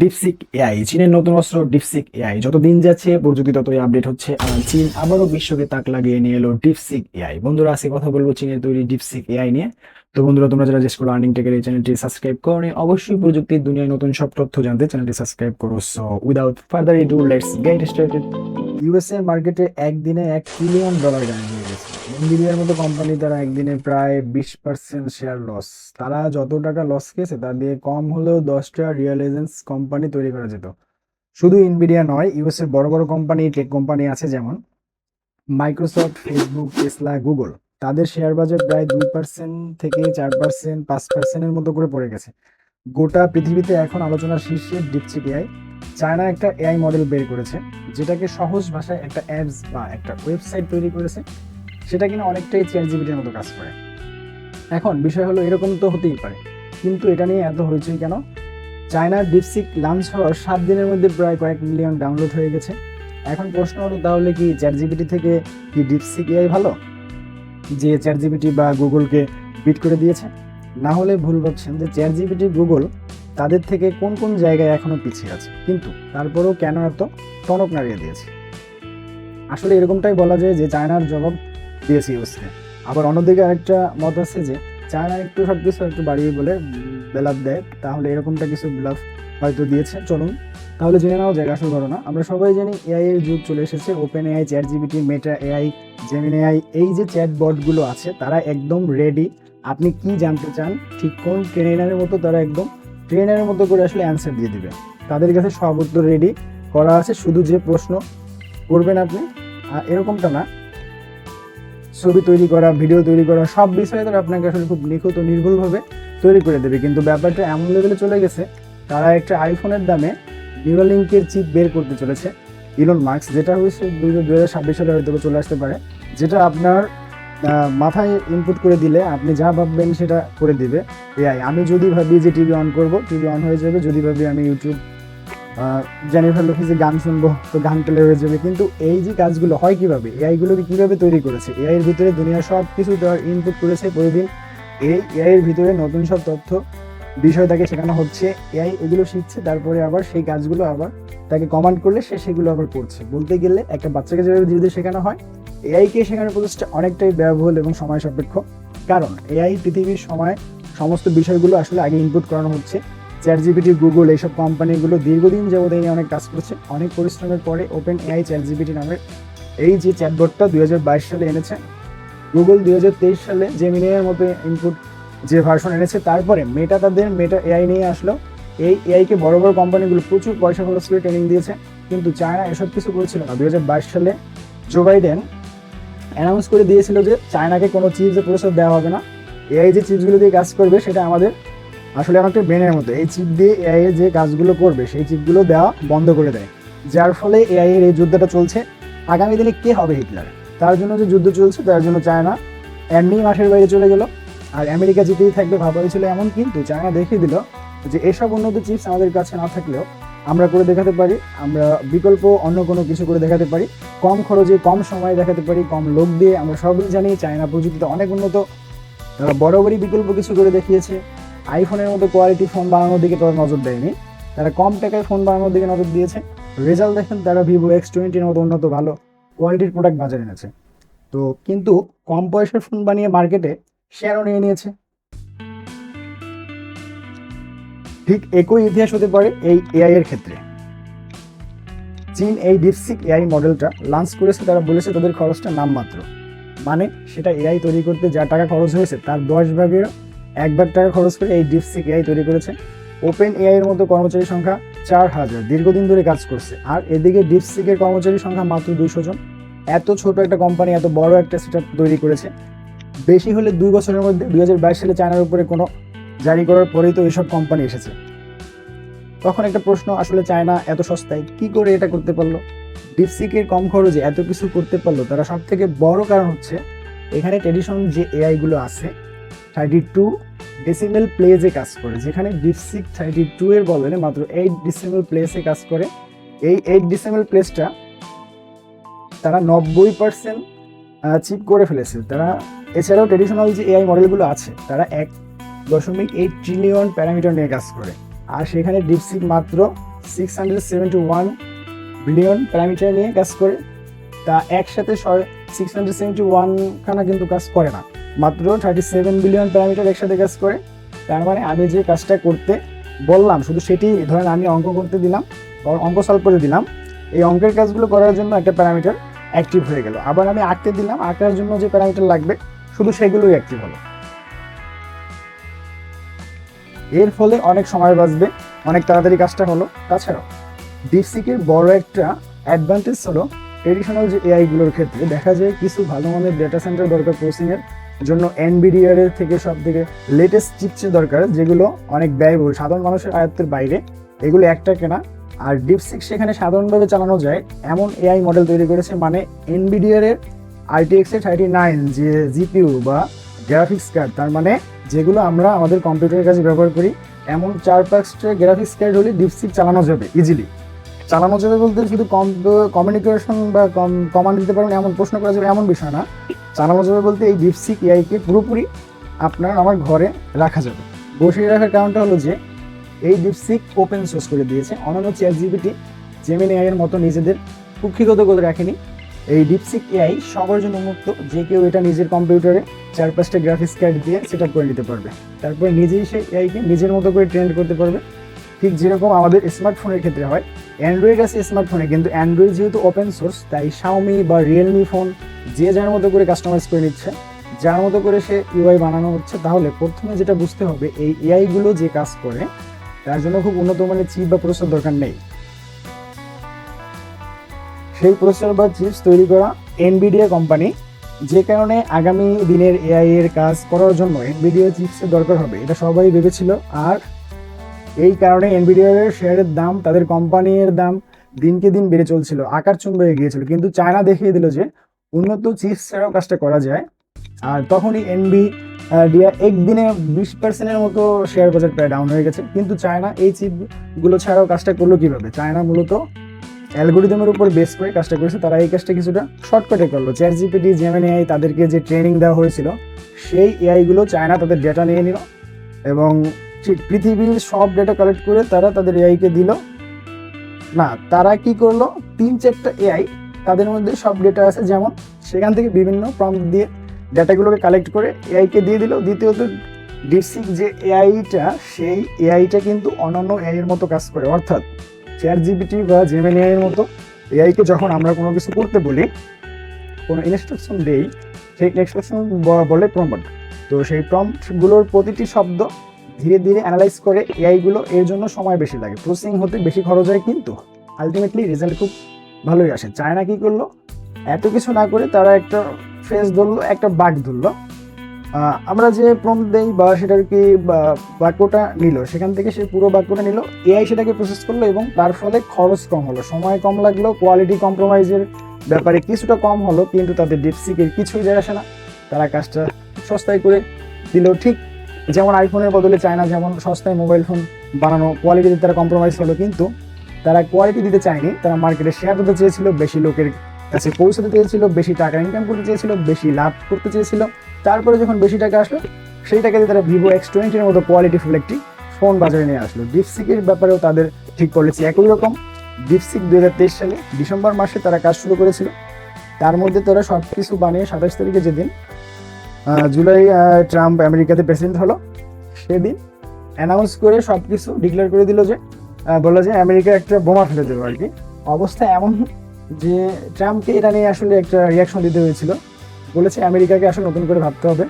DeepSeek AI চীনের নতুন অস্ত্র ডিপসিক এআই যত দিন যাচ্ছে, প্রযুক্তি ততই আপডেট হচ্ছে। আর চীন আবারও বিশ্বকে তাক লাগিয়ে নিয়ে এলো ডিপসিক এআই বন্ধুরা, আজকে কথা বলব চীনের তৈরি ডিপসিক এআই নিয়ে। তো বন্ধুরা, তোমরা যারা জেস করো আর্নিং টেকের এই চ্যানেলটি সাবস্ক্রাইব করো অবশ্যই প্রযুক্তির দুনিয়ায় নতুন সব তথ্য জানতে চ্যানেলটি সাবস্ক্রাইব করো। So without further ado let's get started USA মার্কেটে একদিনে এক ট্রিলিয়ন ডলার গান হয়ে গেছে। এনভিডিয়ার মতো কোম্পানি তারা একদিনে প্রায় বিশ পার্সেন্ট শেয়ার লস তারা যত টাকা লস খেয়েছে, তার দিয়ে কম হলেও দশটা রিয়েল এজেন্স কোম্পানি তৈরি করা যেত। শুধু ইনভিডিয়া নয় ইউএস এর বড় বড় কোম্পানি টেক কোম্পানি আছে যেমন মাইক্রোসফট ফেসবুক টেসলা গুগল তাদের শেয়ার বাজার প্রায় দুই পার্সেন্ট থেকে চার পার্সেন্ট পাঁচ পার্সেন্টের মতো করে পড়ে গেছে। গোটা পৃথিবীতে এখন আলোচনার শীর্ষে ডিপচিক এআই চায়না একটা এআই মডেল বের করেছে, যেটাকে সহজ ভাষায় একটা অ্যাপস বা একটা ওয়েবসাইট তৈরি করেছে, সেটা কিনা অনেকটাই চ্যাট জিবিটির মতো কাজ করে। এখন বিষয় হলো এরকম তো হতেই পারে, কিন্তু এটা নিয়ে এত হয়েছে কেন? চায়নার ডিপসিক লঞ্চ হওয়ার সাত দিনের মধ্যে প্রায় কয়েক মিলিয়ন ডাউনলোড হয়ে গেছে। এখন প্রশ্ন হলো, তাহলে কি চ্যাট জিবিটি থেকে কি ডিপসিক এআই ভালো? যে চ্যাট জিবিটি বা গুগলকে বিট করে দিয়েছে? না হলে ভুল ভাবছেন যে চ্যাট জিবিটি গুগল তাদের থেকে কোন কোন জায়গায় এখনও পিছিয়ে আছে। কিন্তু তারপরেও কেন এত টনক নাড়িয়ে দিয়েছে? আসলে এরকমটাই বলা যায় যে চায়নার জবাব দিয়েছে ইউএসএ। আবার অন্যদিকে আরেকটা মত আছে যে চায়না একটু সব কিছু একটু বাড়িয়ে বলে বেলাপ দেয়। তাহলে এরকমটা কিছু বিলাপ হয়তো দিয়েছে। চলুন, তাহলে জেনে নেওয়া যায় আসল ঘটনা। আমরা সবাই জানি এআই এর যুগ চলে এসেছে। Open AI Chat GPT Meta AI Gemini AI এই যে চ্যাট বটগুলো আছে, তারা একদম রেডি আপনি কি জানতে চান, ঠিক কোন ট্রেনারের মতো তারা একদম ট্রেনারের মতো করে আসলে অ্যান্সার দিয়ে দিবে। তাদের কাছে সব উত্তর রেডি করা আছে, শুধু যে প্রশ্ন করবেন আপনি, আর এরকমটা না। ছবি তৈরি করা ভিডিও তৈরি করা, সব বিষয়ে তারা আপনাকে আসলে খুব নিখুঁত ও নির্ভুলভাবে তৈরি করে দেবে। কিন্তু ব্যাপারটা এমন লেভেলে চলে গেছে, তারা একটা আইফোনের দামে নিউরালিঙ্কের চিপ বের করতে চলেছে। ইলন মার্কস যেটা হয়েছে দুই হাজার ছাব্বিশ সালে হয়তো চলে আসতে পারে, যেটা আপনার মাথায় ইনপুট করে দিলে আপনি যা ভাববেন সেটা করে দিবে। এআই আমি যদি ভাবি যে টিভি অন করব টিভি অন হয়ে যাবে। যদি ভাবি আমি ইউটিউব জেনিফার লোফিসে গান শুনব, তো গান প্লে হয়ে যাবে। কিন্তু এই যে কাজগুলো হয় কীভাবে? এআই কীভাবে তৈরি করেছে? এআই এর ভিতরে দুনিয়ার সব কিছু দেওয়ার ইনপুট করেছে প্রতিদিন। এই এআই এর ভিতরে নতুন সব তথ্য, বিষয় তাকে শেখানো হচ্ছে। এআই এগুলো শিখছে, তারপরে আবার সেই কাজগুলো আবার তাকে কমান্ড করলে সে সেগুলো আবার করছে। বলতে গেলে একটা বাচ্চাকে যেভাবে ধীরে ধীরে শেখানো হয় এআইকে শেখানোর প্রচেষ্টা অনেকটাই ব্যয়বহুল এবং সময় সাপেক্ষ। কারণ এআই পৃথিবীর সময় সমস্ত বিষয়গুলো আসলে আগে ইনপুট করানো হচ্ছে। চ্যাট জিপিটি গুগল এইসব কোম্পানিগুলো দীর্ঘদিন যাবত এই অনেক কাজ করছে। অনেক পরিশ্রমের পরে ওপেন এআই চ্যাট জিপিটি নামের এই যে চ্যাটবটটা দুই হাজার বাইশ সালে এনেছে গুগল দুই হাজার তেইশ সালে যে জেমিনিয়ার মতো ইনপুট যে ভার্সন এনেছে, তারপরে মেটা তাদের মেটা এআই নিয়ে আসলো। এই এআইকে বড় বড় কোম্পানিগুলো প্রচুর পয়সা খরচ করে ট্রেনিং দিয়েছে। কিন্তু চায়না এসব কিছু করেছিল না। দু হাজার বাইশ সালে জো বাইডেন অ্যানাউন্স করে দিয়েছিল যে চায়নাকে কোনো চিপসের প্রসেসর দেওয়া হবে না। এআই যে চিপসগুলো দিয়ে কাজ করবে, সেটা আমাদের আসলে অনেকটা ব্রেনের মতো। এই চিপ দিয়ে এআই যে কাজগুলো করবে, সেই চিপগুলো দেওয়া বন্ধ করে দেয়। যার ফলে এআই এর এই যুদ্ধটা চলছে। আগামী দিনে কে হবে হিটলার তার জন্য যে যুদ্ধ চলছে, তার জন্য চায়না এমনি মাঠের বাইরে চলে গেল। আর আমেরিকা জিতেই থাকবে, ভাবা হয়েছিল এমন, কিন্তু চায়না দেখিয়ে দিল যে এসব উন্নত চিপস আমাদের কাছে না থাকলেও আমরা করে দেখাতে পারি, আমরা বিকল্প অন্য কোনো কিছু করে দেখাতে পারি। কম খরচে, কম সময়ে দেখাতে পারি, কম লোক দিয়ে আমরা সবই জানি চায়না প্রযুক্তিতে অনেক উন্নত। তারা বড় বিকল্প কিছু করে দেখিয়েছে। আইফোনের মতো কোয়ালিটি ফোন বানানোর দিকে তারা নজর দেয়নি। তারা কম টাকায় ফোন বানানোর দিকে নজর দিয়েছে। রেজাল্ট দেখেন, তারা ভিভো এক্স টোয়েন্টির মতো উন্নত, ভালো কোয়ালিটির প্রোডাক্ট বাজারে এনেছে। তো কিন্তু কম পয়সার ফোন বানিয়ে মার্কেটে শেয়ারও নিয়ে নিয়েছে। ঠিক একই ইতিহাস হতে পারে এই এআই এর ক্ষেত্রে। চীন এই ডিপসিক এআই মডেলটা লঞ্চ করেছে, তারা বলেছে তাদের খরচটা নামমাত্র। মানে সেটা এআই তৈরি করতে যা টাকা খরচ হয়েছে, তার দশ ভাগের এক ভাগ টাকা খরচ করে এই ডিপসিক এআই তৈরি করেছে। ওপেন এআই এর মতো কর্মচারীর সংখ্যা চার হাজার, দীর্ঘদিন ধরে কাজ করছে। আর এদিকে ডিপসিকের কর্মচারীর সংখ্যা মাত্র দুইশো জন। এত ছোট একটা কোম্পানি এত বড় একটা সেট তৈরি করেছে। বেশি হলে দুই বছরের মধ্যে দুই হাজার বাইশ সালে চায়নার উপরে কোনো জারি করার পরেই তো এইসব কোম্পানি এসেছে। তখন একটা প্রশ্ন, আসলে চায়না এত সস্তায় কি করে এটা করতে পারল? ডিপসিকের কম খরচে এত কিছু করতে পারল, তারা সব থেকে বড় কারণ হচ্ছে এখানে ট্রেডিশনাল যে এআই গুলো আছে থার্টি টু ডেসিমেল প্লেসে কাজ করে। যেখানে ডিপসিক থার্টি টু এর বদলে মাত্র এইট ডিসিমেল প্লেসে কাজ করে। এই এইট ডিসিমেল প্লেসটা তারা নব্বই পার্সেন্ট চিপ করে ফেলেছে। তারা, এছাড়াও ট্রেডিশনাল যে এআই মডেলগুলো আছে, তারা এক দশমিক এইট ট্রিলিয়ন প্যারামিটার নিয়ে কাজ করে। আর সেখানে ডিপসিক মাত্র six hundred seventy one billion parameter নিয়ে কাজ করে। তা একসাথে সিক্স হান্ড্রেড সেভেন্টি ওয়ান খানা কিন্তু কাজ করে না। মাত্র থার্টি সেভেন বিলিয়ন প্যারামিটার একসাথে কাজ করে। তার মানে আমি যে কাজটা করতে বললাম, শুধু সেটি ধরেন আমি অঙ্ক করতে দিলাম অঙ্ক সলভ করে দিলাম, এই অঙ্কের কাজগুলো করার জন্য একটা প্যারামিটার অ্যাক্টিভ হয়ে গেল। আবার আমি আঁকতে দিলাম, আঁকার জন্য যে প্যারামিটার লাগবে, শুধু সেগুলোই অ্যাক্টিভ হলো। এর ফলে অনেক সময় বাঁচবে, অনেক তাড়াতাড়ি কাজটা হলো। তাছাড়াও ডিপসিকের বড় একটা অ্যাডভান্টেজ হলো ট্রেডিশনাল যে এআইগুলোর ক্ষেত্রে দেখা যায় কিছু ভালো মানের ডেটা সেন্টার দরকার প্রসেসিংয়ের জন্য এনবিডিআর এর থেকে সব থেকে লেটেস্ট চিপসের দরকার, যেগুলো অনেক ব্যয়বহুল। সাধারণ মানুষের আয়ত্তের বাইরে এগুলো একটা কেনা। আর ডিপসিক সেখানে সাধারণভাবে চালানো যায় এমন এআই মডেল তৈরি করেছে মানে এনবিডিআর এর আরটিএক্স এ থার্টি নাইন যে জিপিউ বা গ্রাফিক্স কার্ড তার মানে যেগুলো আমরা আমাদের কম্পিউটারের কাছে ব্যবহার করি, এমন চার পাঁচটা গ্রাফিক্স কার্ড হলে ডিপসিক চালানো যাবে ইজিলি চালানো যাবে বলতে শুধু কমিউনিকেশন বা কমান্ড দিতে পারবেন, এমন প্রশ্ন করা যাবে এমন বিষয় না। চালানো যাবে বলতে এই ডিপসিক এআইকে পুরোপুরি আপনার আমার ঘরে রাখা যাবে। বসিয়ে রাখার কারণটা হলো যে, এই ডিপসিক ওপেন সোর্স করে দিয়েছে। অন্যান্য চ্যাট জিপিটি জেমিন এআই এর মতো নিজেদের কুক্ষিগত করে রাখেনি। এই ডিপসিক এআই সবার জন্য উন্মুক্ত যে কেউ এটা নিজের কম্পিউটারে চার পাঁচটা গ্রাফিক্স কার্ড দিয়ে সেট করে নিতে পারবে। তারপরে নিজেই সে এআইকে নিজের মতো করে ট্রেন্ড করতে পারবে। ঠিক যেরকম আমাদের স্মার্টফোনের ক্ষেত্রে হয়। অ্যান্ড্রয়েড আছে স্মার্টফোনে কিন্তু অ্যান্ড্রয়েড যেহেতু ওপেন সোর্স তাই শাওমি বা রিয়েলমি ফোন যে যার মতো করে কাস্টমাইজ করে নিচ্ছে, যার মতো করে সে ইউআই বানানো হচ্ছে, তাহলে প্রথমে যেটা বুঝতে হবে, এই এআইগুলো যে কাজ করে, তার জন্য খুব উন্নত মানের চিপ বা প্রসেসর দরকার নেই। সেই প্রসেসর বা চিপস তৈরি করা এনবিডিয়া কোম্পানি যে কারণে আগামী দিনের এআই এর কাজ করার জন্য এনবিডিয়া চিপসের দরকার হবে, এটা সবাই ভেবেছিল। আর এই কারণে এনবিডিআর এর শেয়ারের দাম, তাদের কোম্পানির দাম দিনকে দিন বেড়ে চলছিল আকার চুম্বে গিয়েছিল। কিন্তু চায়না দেখিয়ে দিল যে উন্নত চিপস ছাড়াও কাজটা করা যায়। আর তখনই এনবি ডিয়া একদিনে বিশ পার্সেন্টের মতো শেয়ার বাজার প্রায় ডাউন হয়ে গেছে। কিন্তু চায়না এই চিপগুলো ছাড়াও কাজটা করল কীভাবে? চায়না মূলত অ্যালগোরিদমের উপর বেস করে কাজটা করেছে, তারা এই কাজটা কিছুটা শর্টকাটে করল। চ্যাট জিপিটি জেমেন এআই তাদেরকে যে ট্রেনিং দেওয়া হয়েছিল, সেই এআইগুলো চায়না তাদের ডেটা নিয়ে নিল এবং পৃথিবীর সব ডেটা কালেক্ট করে তারা তাদের এআইকে দিল। না, তারা কি করল? তিন চারটা এআই তাদের মধ্যে সব ডেটা আছে, যেমন সেখান থেকে বিভিন্ন প্রম্পট দিয়ে ডেটাগুলোকে কালেক্ট করে এআইকে দিয়ে দিল। দ্বিতীয়ত ডিপসিক যে এআইটা সেই এআইটা কিন্তু অন্যান্য এআইয়ের মতো কাজ করে। অর্থাৎ চ্যাট জিবিটি বা জেমেন এআই এর মতো এআইকে যখন আমরা কোনো কিছু করতে বলি, কোনো ইনস্ট্রাকশন দেই, সেই ইনস্ট্রাকশন বলে প্রম্পট তো সেই প্রম্পটগুলোর প্রতিটি শব্দ ধীরে ধীরে অ্যানালাইজ করে এআইগুলো এর জন্য সময় বেশি লাগে। প্রসেসিং হতে বেশি খরচ হয় কিন্তু আলটিমেটলি রেজাল্ট খুব ভালোই আসে। চায়না কী করল? এত কিছু না করে তারা একটা ফেস ধরলো, একটা বাঘ ধরলো। আমরা যে প্রম দেই বা সেটার কি বাক্যটা নিল, সেখান থেকে সে পুরো বাক্যটা নিল এআই সেটাকে প্রসেস করল এবং তার ফলে খরচ কম হলো। সময় কম লাগল কোয়ালিটি কম্প্রোমাইজের ব্যাপারে কিছুটা কম হলো, কিন্তু তাদের ডিপসিকের কিছুই যায় আসে না। তারা কাজটা সস্তায় করে দিল, ঠিক যেমন আইফোনের বদলে চায়না যেমন সস্তায় মোবাইল ফোন বানানো কোয়ালিটিতে তারা কম্প্রোমাইজ হলো, কিন্তু তারা কোয়ালিটি দিতে চায়নি, তারা মার্কেটে শেয়ার দিতে চেয়েছিল, বেশি লোকের কাছে পৌঁছাতে চেয়েছিল, বেশি টাকা ইনকাম করতে চেয়েছিল, বেশি লাভ করতে চেয়েছিল। তারপরে যখন বেশি টাকা আসলো, সেই টাকা দিয়ে তারা ভিভো এক্স টোয়েন্টির মতো কোয়ালিটিফুল একটি ফোন বাজারে নিয়ে আসলো। ডিপসিকের ব্যাপারেও তাদের ঠিক পলিসি একই রকম। ডিপসিক দু হাজার তেইশ সালে ডিসেম্বর মাসে তারা কাজ শুরু করেছিল। তার মধ্যে তারা সব কিছু বানিয়ে সাতাশ তারিখে যেদিন জুলাই ট্রাম্প আমেরিকাতে প্রেসিডেন্ট হলো, সেদিন অ্যানাউন্স করে সব কিছু ডিক্লেয়ার করে দিল যে বলল যে আমেরিকা একটা বোমা ফেলে দেবো আর কি। অবস্থা এমন যে ট্রাম্পকে এটা নিয়ে আসলে একটা রিয়াকশন দিতে হয়েছিল। বলেছে আমেরিকাকে আসলে নতুন করে ভাবতে হবে।